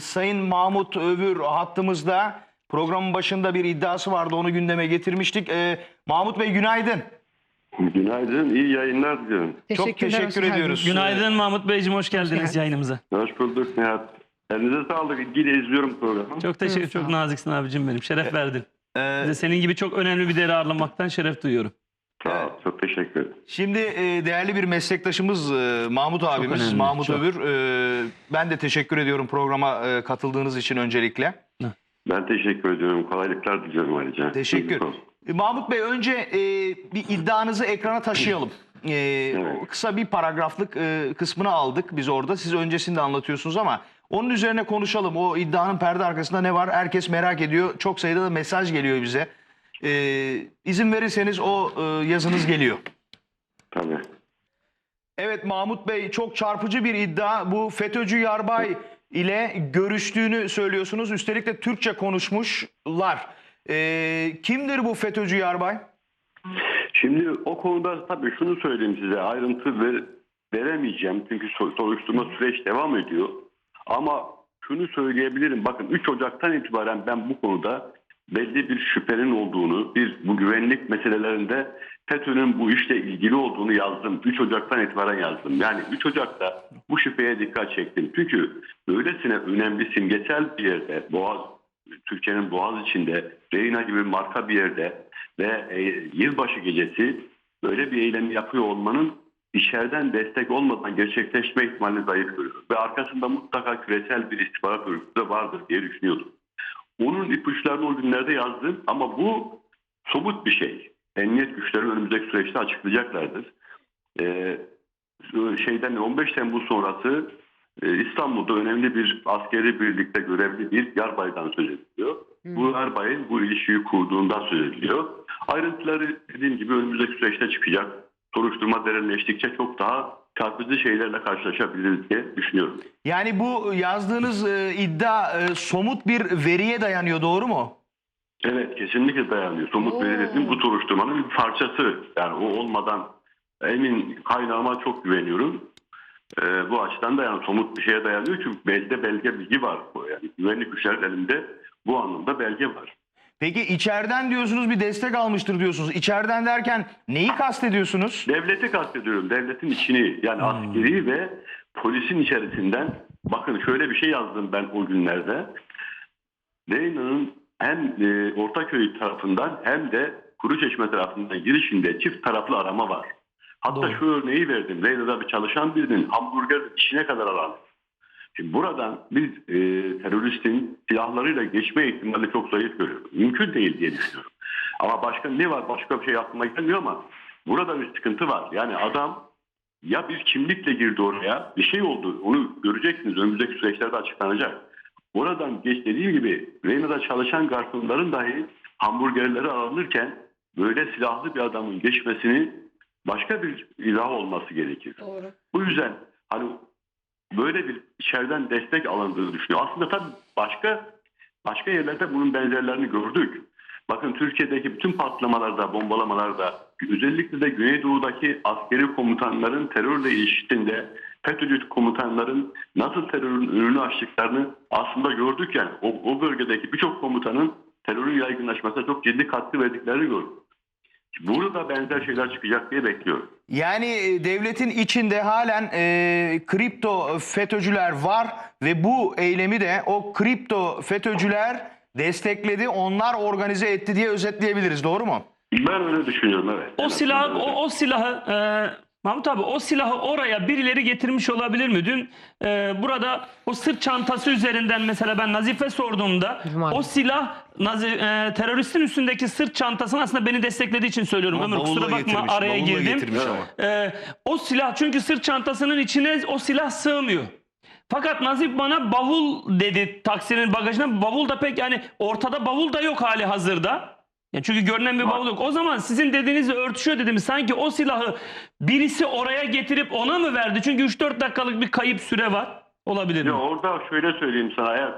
Sayın Mahmut Övür hattımızda. Programın başında bir iddiası vardı onu gündeme getirmiştik. E, Mahmut Bey günaydın. Günaydın, iyi yayınlar diliyorum. Çok teşekkür hoş geldiniz. ediyoruz. Günaydın Mahmut Beyciğim hoş geldiniz geldin. yayınımıza. Hoş bulduk Nihat. Elinize sağlık, ilgiyle izliyorum programı. Çok teşekkür, sağ çok naziksin abicim benim. Şeref verdin. Ee, Bize senin gibi çok önemli bir değeri ağırlamaktan şeref duyuyorum. Sağ ol, çok teşekkür ederim. Şimdi e, değerli bir meslektaşımız e, Mahmut abimiz, önemli, Mahmut çok. Övür. E, ben de teşekkür ediyorum programa e, katıldığınız için öncelikle. Ben teşekkür ediyorum, kolaylıklar diliyorum ayrıca. Teşekkür. E, Mahmut Bey önce e, bir iddianızı ekrana taşıyalım. E, o Kısa bir paragraflık e, kısmını aldık biz orada. Siz öncesinde anlatıyorsunuz ama onun üzerine konuşalım. O iddianın perde arkasında ne var? Herkes merak ediyor. Çok sayıda da mesaj geliyor bize. E, izin verirseniz o e, yazınız geliyor. Tabii. Evet Mahmut Bey çok çarpıcı bir iddia. Bu FETÖ'cü Yarbay ile görüştüğünü söylüyorsunuz. Üstelik de Türkçe konuşmuşlar. E, kimdir bu FETÖ'cü Yarbay? Şimdi o konuda tabii şunu söyleyeyim size, ayrıntı ver, veremeyeceğim. Çünkü so- soruşturma süreç devam ediyor. Ama şunu söyleyebilirim, bakın 3 Ocak'tan itibaren ben bu konuda belli bir şüphenin olduğunu, bir bu güvenlik meselelerinde FETÖ'nün bu işle ilgili olduğunu yazdım. 3 Ocak'tan itibaren yazdım. Yani 3 Ocak'ta bu şüpheye dikkat çektim. Çünkü böylesine önemli simgesel bir yerde, Boğaz, Türkiye'nin Boğaz içinde, Reyna gibi marka bir yerde ve e, yılbaşı gecesi böyle bir eylemi yapıyor olmanın içeriden destek olmadan gerçekleşme ihtimalini zayıf görüyorum. Ve arkasında mutlaka küresel bir istihbarat örgütü de vardır diye düşünüyordum. Onun ipuçlarını o günlerde yazdım ama bu somut bir şey. Emniyet güçleri önümüzdeki süreçte açıklayacaklardır. Ee, şeyden 15 Temmuz sonrası e, İstanbul'da önemli bir askeri birlikte görevli bir yarbaydan söz ediliyor. Bu yarbayın bu ilişkiyi kurduğundan söz ediliyor. Ayrıntıları dediğim gibi önümüzdeki süreçte çıkacak. Soruşturma derinleştikçe çok daha çarpıcı şeylerle karşılaşabiliriz diye düşünüyorum. Yani bu yazdığınız e, iddia e, somut bir veriye dayanıyor doğru mu? Evet kesinlikle dayanıyor. Somut veri dediğim bu soruşturmanın bir parçası. Yani o olmadan emin kaynağıma çok güveniyorum. Ee, bu açıdan da yani somut bir şeye dayanıyor çünkü belge belge bilgi var. Yani güvenlik güçlerin elinde bu anlamda belge var. Peki içeriden diyorsunuz bir destek almıştır diyorsunuz. İçeriden derken neyi kastediyorsunuz? Devleti kastediyorum. Devletin içini yani askeri ve polisin içerisinden bakın şöyle bir şey yazdım ben o günlerde. Reyna'nın hem e, Ortaköy tarafından hem de Kuruçeşme tarafından girişinde çift taraflı arama var. Hatta Doğru. şu örneği verdim. Reyna'da bir çalışan birinin hamburger işine kadar alan. Şimdi buradan bir e, teröristin silahlarıyla geçme ihtimali çok zayıf görüyorum. Mümkün değil diye düşünüyorum. Ama başka ne var? Başka bir şey aklıma gelmiyor ama burada bir sıkıntı var. Yani adam ya bir kimlikle girdi oraya bir şey oldu. Onu göreceksiniz. Önümüzdeki süreçlerde açıklanacak. Oradan geç dediğim gibi Reyna'da çalışan garsonların dahi hamburgerleri alınırken böyle silahlı bir adamın geçmesini başka bir izah olması gerekir. Doğru. Bu yüzden hani böyle bir içeriden destek alındığını düşünüyor. Aslında tabii başka başka yerlerde bunun benzerlerini gördük. Bakın Türkiye'deki bütün patlamalarda, bombalamalarda özellikle de Güneydoğu'daki askeri komutanların terörle ilişkisinde FETÖ'cü komutanların nasıl terörün önünü açtıklarını aslında gördük yani. O, o bölgedeki birçok komutanın terörün yaygınlaşmasına çok ciddi katkı verdiklerini gördük. Burada benzer şeyler çıkacak diye bekliyorum. Yani e, devletin içinde halen e, kripto FETÖ'cüler var ve bu eylemi de o kripto FETÖ'cüler destekledi, onlar organize etti diye özetleyebiliriz. Doğru mu? Ben öyle düşünüyorum evet. O öyle. o, o silahı e, Mahmut abi o silahı oraya birileri getirmiş olabilir mi? Dün e, burada o sırt çantası üzerinden mesela ben Nazife sorduğumda Maalesef. o silah Nazi, e, teröristin üstündeki sırt çantasını aslında beni desteklediği için söylüyorum. Ama Ömür kusura bavulla bakma getirmiş, araya bavulla girdim. getirmiş ama. E, o silah çünkü sırt çantasının içine o silah sığmıyor. Fakat Nazif bana bavul dedi taksinin bagajına. Bavul da pek yani ortada bavul da yok hali hazırda. Yani çünkü görünen bir yok. O zaman sizin dediğinizle örtüşüyor dedim. Sanki o silahı birisi oraya getirip ona mı verdi? Çünkü 3-4 dakikalık bir kayıp süre var. Olabilir mi? Ya orada şöyle söyleyeyim sana eğer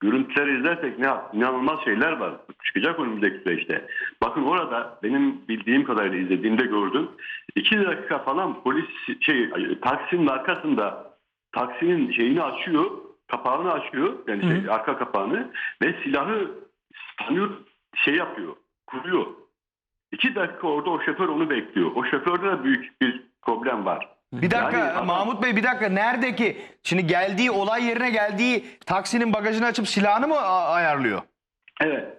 görüntüleri izlersek ne inanılmaz şeyler var. Çıkacak önümüzdeki süreçte. Bakın orada benim bildiğim kadarıyla izlediğimde gördüm. İki dakika falan polis şey taksinin arkasında taksinin şeyini açıyor. kapağını açıyor. Yani şey, arka kapağını ve silahı tanıyor şey yapıyor. Kuruyor. İki dakika orada o şoför onu bekliyor. O şoförde de büyük bir problem var. Bir dakika Yani Mahmut Bey bir dakika nerede ki? Şimdi geldiği olay yerine geldiği taksinin bagajını açıp silahını mı ayarlıyor? Evet.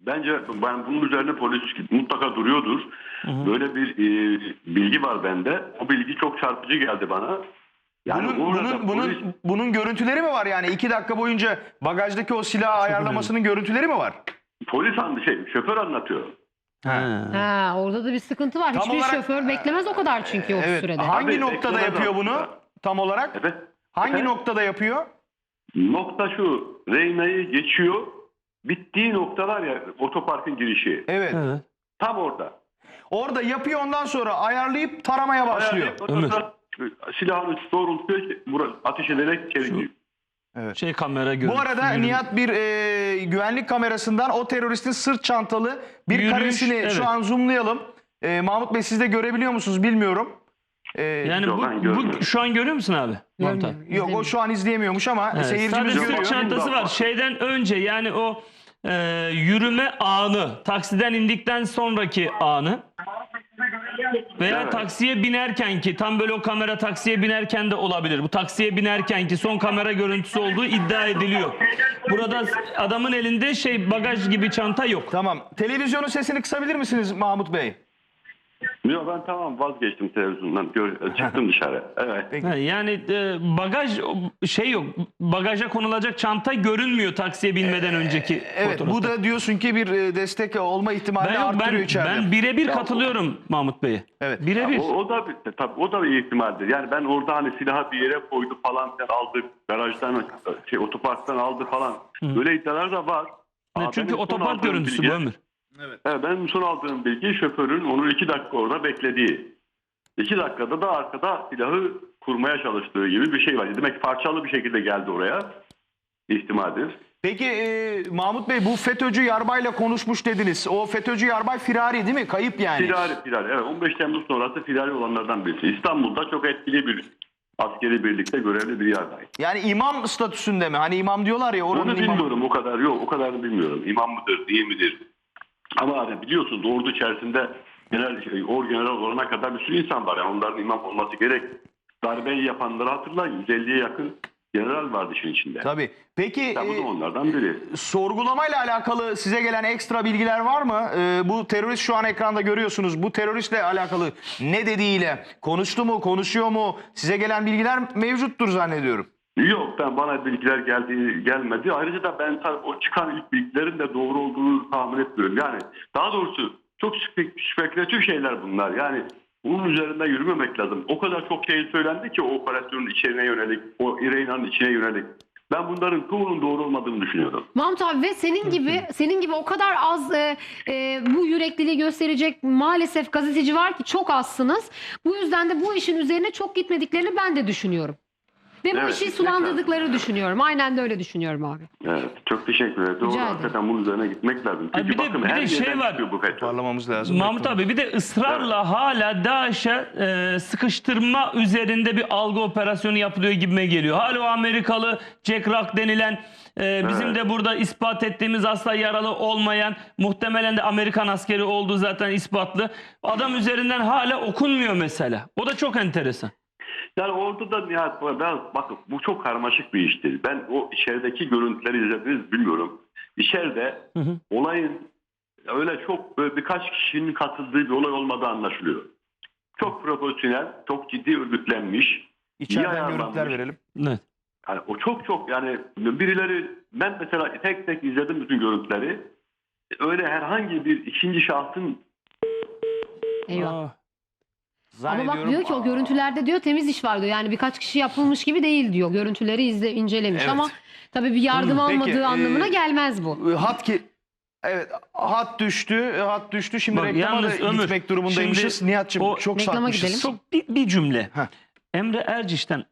Bence ben bunun üzerine polis mutlaka duruyordur. Böyle bir e, bilgi var bende. O bilgi çok çarpıcı geldi bana. Yani bunun, bunun, polis- bunun görüntüleri mi var yani? iki dakika boyunca bagajdaki o silah ayarlamasının görüntüleri mi var? Polis andı şey şoför anlatıyor. Ha. Ha, orada da bir sıkıntı var. Tam Hiçbir olarak- şoför beklemez o kadar çünkü o Evet. sürede. Hangi Tabii, noktada beklemez yapıyor bunu aslında. tam olarak? Evet. Hangi Efendim? noktada yapıyor? Nokta şu. Reyna'yı geçiyor. Bittiği nokta var ya otoparkın girişi. Evet. Evet. Tam orada. Orada yapıyor ondan sonra ayarlayıp taramaya başlıyor. Ayarlayıp ondan sonra Silahını doğrultuyor. vura- Ateş ederek içeri giriyor. Şey kamera görüntüsü. Bu arada yürü- Nihat bir e, güvenlik kamerasından o teröristin sırt çantalı bir Yürüyüş, karesini evet. şu an zoomlayalım. E, Mahmut Bey siz de görebiliyor musunuz bilmiyorum. E, Yani bu, bu şu an görüyor musun abi? Yok o şu an izleyemiyormuş ama Evet, seyircimiz sadece görüyor. sırt çantası var. Şeyden önce yani o e, yürüme anı, taksiden indikten sonraki anı veya Evet. taksiye binerken ki tam böyle o kamera taksiye binerken de olabilir. Bu taksiye binerken ki son kamera görüntüsü olduğu iddia ediliyor. Burada adamın elinde şey bagaj gibi çanta yok. Tamam. Televizyonun sesini kısabilir misiniz Mahmut Bey? Yok ben tamam vazgeçtim televizyondan. Gör, çıktım dışarı. Evet. Ha, Yani e, bagaj şey yok. Bagaja konulacak çanta görünmüyor taksiye binmeden önceki Ee, Evet bu fotoğrafta. da diyorsun ki bir e, destek olma ihtimalini ben yok, arttırıyor ben, içeride. ben birebir katılıyorum Mahmut Bey'e. Evet. Birebir. O, o da bir- tabii o da bir ihtimaldir. Yani ben orada hani silahı bir yere koydu falan filan aldı garajdan şey otoparktan aldı falan. Böyle iddialar da var. Ama çünkü benim son otopark aldığım görüntüsü bilgi- bu ömür. Evet, benim son aldığım bilgi şoförün onu iki dakika orada beklediği. İki dakikada da arkada silahı kurmaya çalıştığı gibi bir şey var. Demek ki parçalı bir şekilde geldi oraya. İhtimaldir. Peki e, Mahmut Bey bu FETÖ'cü Yarbay'la konuşmuş dediniz. O FETÖ'cü Yarbay firari değil mi? Kayıp yani. Firari, firari. Evet 15 Temmuz sonrası firari olanlardan birisi. İstanbul'da çok etkili bir askeri birlikte görevli bir yardaydı. Yani imam statüsünde mi? Hani imam diyorlar ya oranın Onu imamı. bilmiyorum o kadar yok o kadarını bilmiyorum. İmam mıdır değil midir? Ama biliyorsunuz ordu içerisinde genel şey, or general olana kadar bir sürü insan var. Yani onların imam olması gerek. Darbeyi yapanları hatırlayın. 150'ye yakın general vardı işin içinde. Tabii. Peki Ya bu e, da onlardan biri. sorgulamayla alakalı size gelen ekstra bilgiler var mı? E, bu terörist şu an ekranda görüyorsunuz. Bu teröristle alakalı ne dediğiyle konuştu mu, konuşuyor mu? Size gelen bilgiler mevcuttur zannediyorum. Yok ben bana bilgiler geldi gelmedi. Ayrıca da ben o çıkan ilk bilgilerin de doğru olduğunu tahmin etmiyorum. Yani daha doğrusu çok spek- spekülatif şeyler bunlar. Yani bunun üzerinde yürümemek lazım. O kadar çok şey söylendi ki o operasyonun içine yönelik, o İreyna'nın içine yönelik. Ben bunların çoğunun doğru olmadığını düşünüyorum. Mahmut abi ve senin gibi senin gibi o kadar az e, e, bu yürekliliği gösterecek maalesef gazeteci var ki çok azsınız. Bu yüzden de bu işin üzerine çok gitmediklerini ben de düşünüyorum. Ve bu Evet, işi gitmek sulandırdıkları düşünüyorum. Aynen de öyle düşünüyorum abi. Evet, çok teşekkür ederim. Doğru, ederim. hakikaten bunun üzerine gitmek lazım. Çünkü bir de- bakın bir de her şey yerden var. çıkıyor bu. Parlamamız lazım. Mahmut abi bir de ısrarla hala DAEŞ'e e, sıkıştırma üzerinde bir algı operasyonu yapılıyor gibime geliyor. Hala o Amerikalı Jack Rock denilen e, bizim Evet. de burada ispat ettiğimiz asla yaralı olmayan muhtemelen de Amerikan askeri olduğu zaten ispatlı. Adam üzerinden hala okunmuyor mesela. O da çok enteresan. Yani orada da ya ben bakın bu çok karmaşık bir iştir. Ben o içerideki görüntüleri izlediniz bilmiyorum. İçeride hı. olayın öyle çok böyle birkaç kişinin katıldığı bir olay olmadığı anlaşılıyor. Çok profesyonel, çok ciddi örgütlenmiş. İçeriden görüntüler verelim. Evet. Yani o çok çok yani birileri ben mesela tek tek izledim bütün görüntüleri. Öyle herhangi bir ikinci şahsın Eyvah. Aa, Ama bak Zannediyorum- diyor ki o görüntülerde diyor temiz iş var diyor. Yani birkaç kişi yapılmış gibi değil diyor. Görüntüleri izle incelemiş Evet. ama tabii bir yardım Peki, almadığı e, anlamına gelmez bu. E, Hat ki Evet hat düştü. Hat düştü. Şimdi Bak, reklama yalnız da Ömür, gitmek durumundaymışız. şimdi Nihat'cığım o- çok Reklama sarkmışız. Çok bir, bir cümle. Heh. Emre Erciş'ten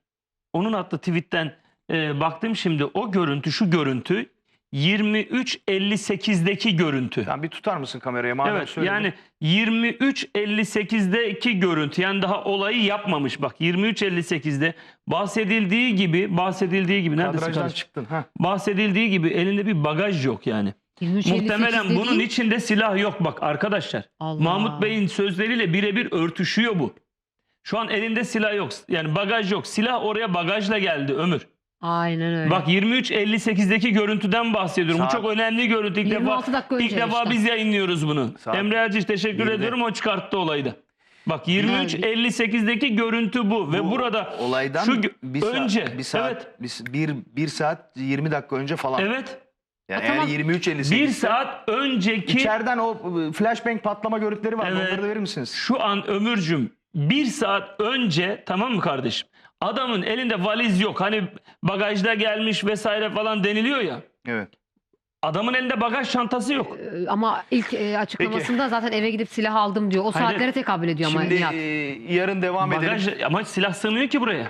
onun attığı tweetten e, baktım şimdi o görüntü şu görüntü 23.58'deki görüntü. Sen bir tutar mısın kameraya madem Evet söyledin. yani 23.58'deki görüntü yani daha olayı yapmamış bak 23.58'de bahsedildiği gibi bahsedildiği gibi neredesin kadrajdan kardeşim? çıktın. Ha. Bahsedildiği gibi elinde bir bagaj yok yani. 23, Muhtemelen 58 bunun dediğin- içinde silah yok bak arkadaşlar. Allah. Mahmut Bey'in sözleriyle birebir örtüşüyor bu. Şu an elinde silah yok. Yani bagaj yok. Silah oraya bagajla geldi Ömür. Aynen öyle. Bak 23.58'deki görüntüden bahsediyorum. Saat- Bu çok önemli görüntü. İlk 26 defa, dakika önce ilk defa işte. biz yayınlıyoruz bunu. Saat- Emre Erciş teşekkür Yirmi. ediyorum. O çıkarttı olayı da. Bak 23.58'deki görüntü bu. Ve Bu burada olaydan şu gö- bir saat, önce bir saat, evet bir, bir, bir saat 20 dakika önce falan. evet Yani Ha, eğer tamam. 23.58 bir ise saat önceki içeriden o e, flashbang patlama görüntüleri var. Evet. Onları da verir misiniz? şu an Ömürcüm bir saat önce tamam mı kardeşim? Adamın elinde valiz yok. Hani bagajda gelmiş vesaire falan deniliyor ya. Evet. Adamın elinde bagaj çantası yok. Ee, Ama ilk e, açıklamasında zaten eve gidip silah aldım diyor. O Hayır. saatlere tekabül ediyor ama Şimdi Nihat. e, yarın devam edelim. Bagaj ama silah sığmıyor ki buraya.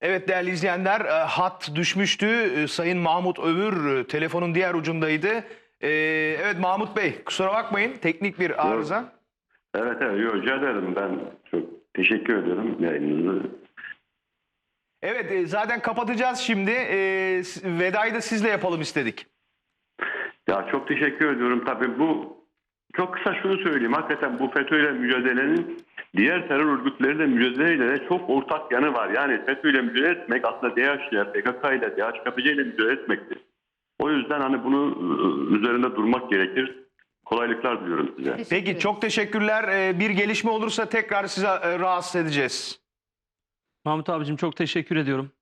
Evet değerli izleyenler e, hat düşmüştü. E, Sayın Mahmut Övür e, telefonun diğer ucundaydı. E, evet Mahmut Bey kusura bakmayın teknik bir arıza. Evet evet yo, rica ederim. Ben çok teşekkür ediyorum yayınınızı. Evet e, zaten kapatacağız şimdi. E, vedayı da sizle yapalım istedik. Ya çok teşekkür ediyorum. Tabii bu çok kısa şunu söyleyeyim. Hakikaten bu FETÖ'yle mücadelenin diğer terör örgütleriyle mücadeleyle de çok ortak yanı var. Yani FETÖ'yle mücadele etmek aslında DH ile, PKK ile, DHKPC ile mücadele etmektir. O yüzden hani bunu ıı, üzerinde durmak gerekir. Kolaylıklar diliyorum size. Peki çok teşekkürler. E, bir gelişme olursa tekrar size e, rahatsız edeceğiz. Mahmut abicim çok teşekkür ediyorum.